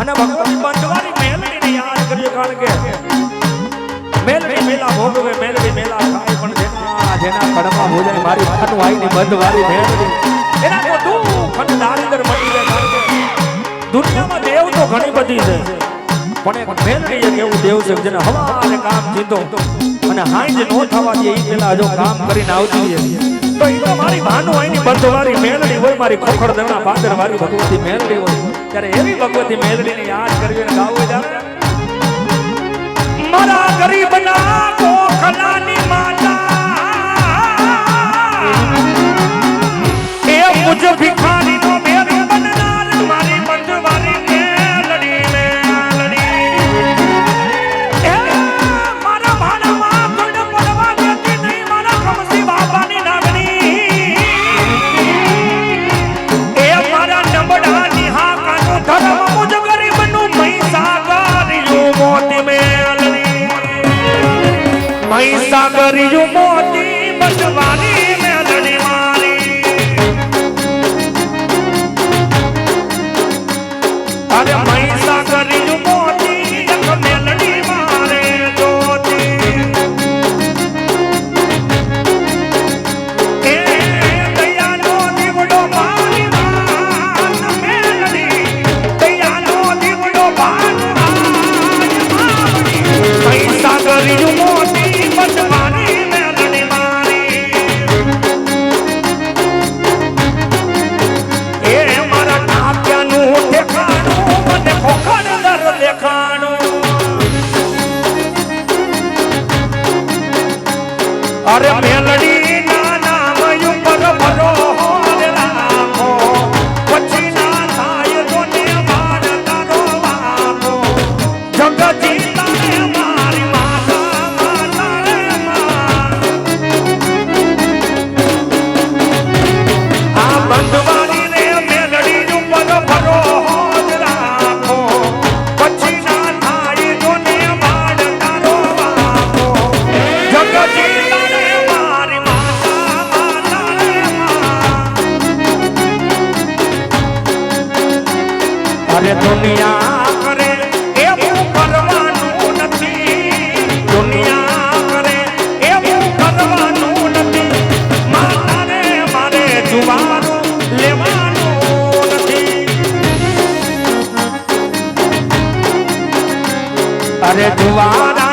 અને ભગવતી બંધવારી મેલડીને યાદ કરજો કારણ કે મેલડી મેલા ભોગવે, મેલડી મેલા થાય પણ જેના જેના કડમાં ભોજાય, મારી ખાનું આઈની બંધવારી મેલડી. એના તો દુઃખ અને દારિદ્ર મટી જાય કારણ કે દુનિયામાં દેવ તો ઘણી બધી છે. પણ એક મેલડી એક એવું દેવ છે જેને જેને અને કામ જીતો. અને હાંજ નો થવા દે એ પેલા જો કામ કરીને આવતી છે તો તો મારી ભાનુ આઈની બંધવારી મેલડી હોય, મારી ખોખડ દેવના પાદર વાળી ભગવતી મેલડી હોય. ત્યારે એવી ભગવતી મેલડીને યાદ કરવી અને ગાવું મારા ગરીબના કોખલાની અરે મહીસાગરિયું અરે મેલડી અરે દુનિયા કરે એવું કરવાનું નથી. દુનિયા કરે એવું કરવાનું નથી. મારે મારે જુવારું લેવાનું નથી. અરે જુવારાના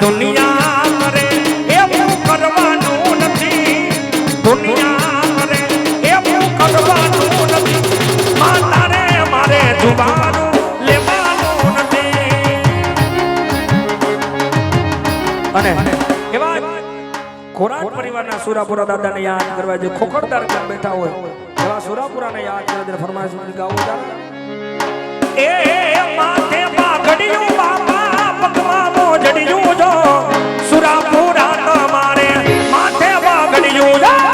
દુનિયા કરે એવું કરવાનું નથી. દુનિયા કરે એવું કરવાનું નથી. મારે મારે જુબાનું લેવાનું નથી. અને એવા ખોરાક પરિવારના સુરાપુરા દાદાને યાદ કરવા જે ખોખરદાર ત્યાં બેઠા હોય, એવા સુરાપુરાને યાદ કરવા ફરમાઈશ ગાવું એ માથે પાઘડિયું મોજડિયું જો સુરાપુરા તમારે માથે વાગડિયું જો.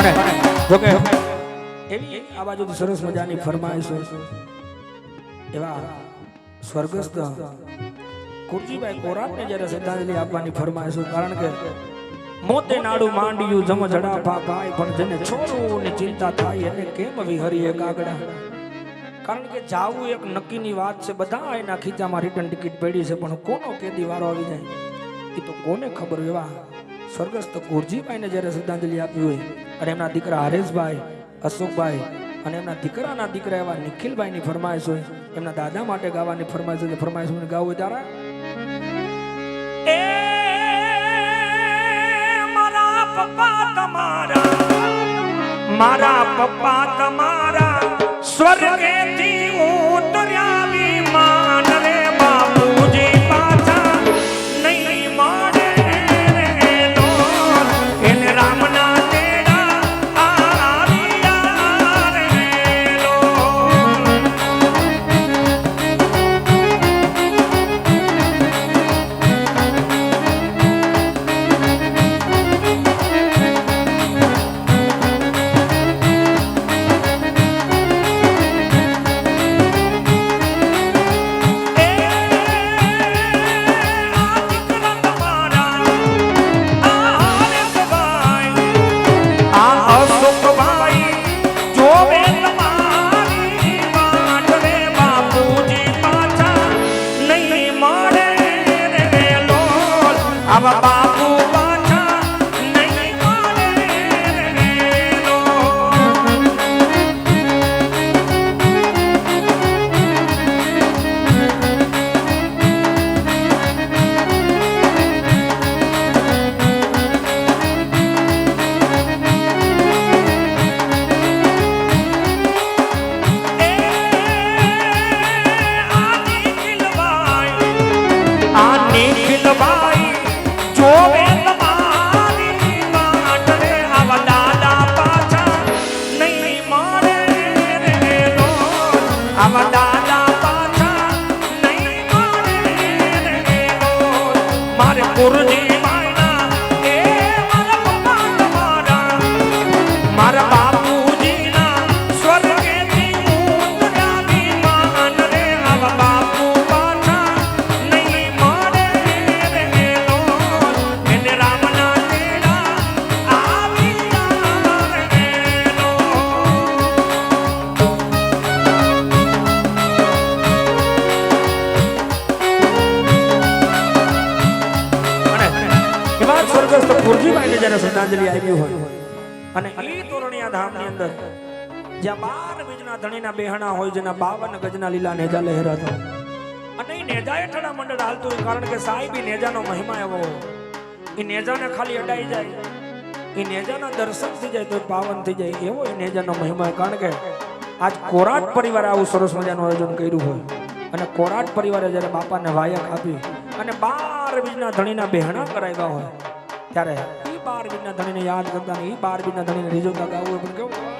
અને જોકે એવી આ બાજુથી સરસ મજાની ફરમાઈશ. એવા સ્વર્ગસ્થ કુરજીભાઈ કોરાટને જ્યારે શ્રદ્ધાંજલિ આપવાની ફરમાઈશ કારણ કે મોતે નાડું માંડ્યું જમ જડાફા ભાઈ પણ જેને છોડવું ને ચિંતા થાય એને કેમ વિહરીએ કાગડા? કારણ કે જાવું એક નક્કીની વાત છે બધા એના ખીચામાં રિટર્ન ટિકિટ પડી છે પણ કોનો કેદી વારો આવી જાય? એ તો કોને ખબર એવા સ્વર્ગસ્થ ગુરજીભાઈને જ્યારે શ્રદ્ધાંજલિ આપી હોય અને એમના દીકરા હરેશભાઈ, અશોકભાઈ અને એમના દીકરાના દીકરા એવા નિખિલભાઈની ફરમાઈશ હોય, એમના દાદા માટે ગાવાની ફરમાઈશ હોય ફરમાઈશ હોય ગાવું તારા? એ મારા પપ્પા તમારા, મારા પપ્પા તમારા, સ્વર્ગેથી મારે શ્રદ્ધાંજલિ આપી હોય. અને એ તોરણિયા ધામની અંદર જ્યાં બાર બીજના ધણીના બેહણા હોય, જેના બાવન ગજના લીલા નેજા લહેરાતા અને એ નેજા હેઠળા મંડળ હાલતું હોય, કારણ કે સાહેબ નેજાનો મહિમા એવો હોય. એ નેજાને ખાલી અડાઈ જાય. એ નેજાના દર્શન થઈ જાય તો પાવન થઈ જાય. એવો એ નેજાનો મહિમા કારણ કે આજ કોરાટ પરિવારે આવું સરસ મજાનું આયોજન કર્યું હોય. અને કોરાટ પરિવારે જ્યારે બાપાને વાયક આપી અને બાર બીજના ધણીના બહેણા કરાવ્યા હોય, ત્યારે બાર બીજના ધણીને યાદ કરતા નહીં. બાર બીજના ધણીને રીઝોતા ગાવું પણ કેવું